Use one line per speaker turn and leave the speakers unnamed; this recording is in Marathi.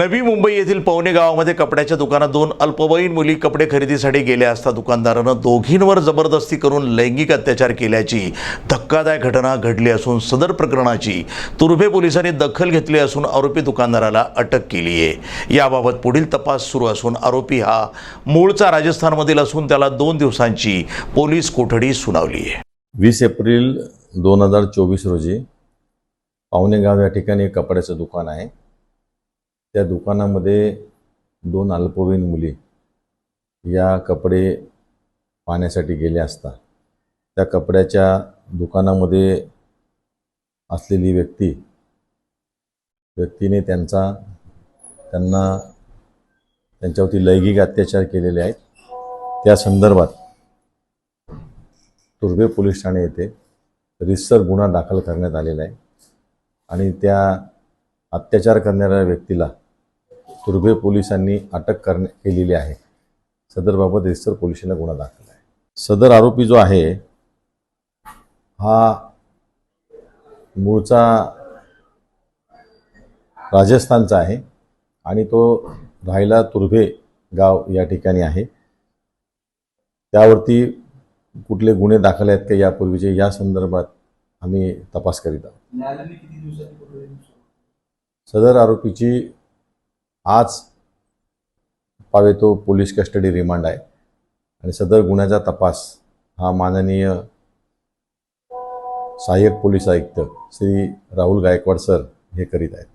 नवी मुंबई येथील पवने गावामध्ये कपड्याच्या दुकानात दोन अल्पवयीन मुली कपडे खरेदीसाठी गेल्या असता दुकानदारानं दोघींवर जबरदस्ती करून लैंगिक अत्याचार केल्याची धक्कादायक घटना घडली असून सदर प्रकरणाची तुर्भे पोलिसांनी दखल घेतली असून आरोपी दुकानदाराला अटक केली आहे. याबाबत पुढील तपास सुरू असून आरोपी हा मूळचा राजस्थानमधील असून त्याला दोन दिवसांची पोलीस कोठडी सुनावली आहे.
वीस एप्रिल दोन हजार चोवीस रोजी पावनेगाव या ठिकाणी एक कपड्याचं दुकान आहे. त्या दुकानामध्ये दोन अल्पवयीन मुली या कपडे पाहण्यासाठी गेल्या असता त्या कपड्याच्या दुकानामध्ये असलेली व्यक्ती व्यक्तीने त्यांचा त्यांना त्यांच्यावरती लैंगिक अत्याचार केलेले आहेत. त्या संदर्भात तुर्भे पोलीस ठाणे येथे रिसर गुन्हा दाखल करण्यात आलेला आहे आणि त्या अत्याचार करणाऱ्या व्यक्तीला तुर्भे पोलिसांनी अटक करण्या केलेली आहे. सदरबाबत रितसर पोलिसांना गुन्हा दाखल आहे. सदर आरोपी जो आहे हा मूळचा राजस्थानचा आहे आणि तो राहायला तुर्भे गाव या ठिकाणी आहे. त्यावरती कुठले गुन्हे दाखल आहेत का यापूर्वीचे या संदर्भात आम्ही तपास करीत आहोत. सदर आरोपीची आज पावेतो पोलीस कस्टडी रिमांड आहे. आणि सदर गुन्ह्याचा तपास हा माननीय सहाय्यक पोलीस आयुक्त श्री राहुल गायकवाड सर हे करीत आहेत.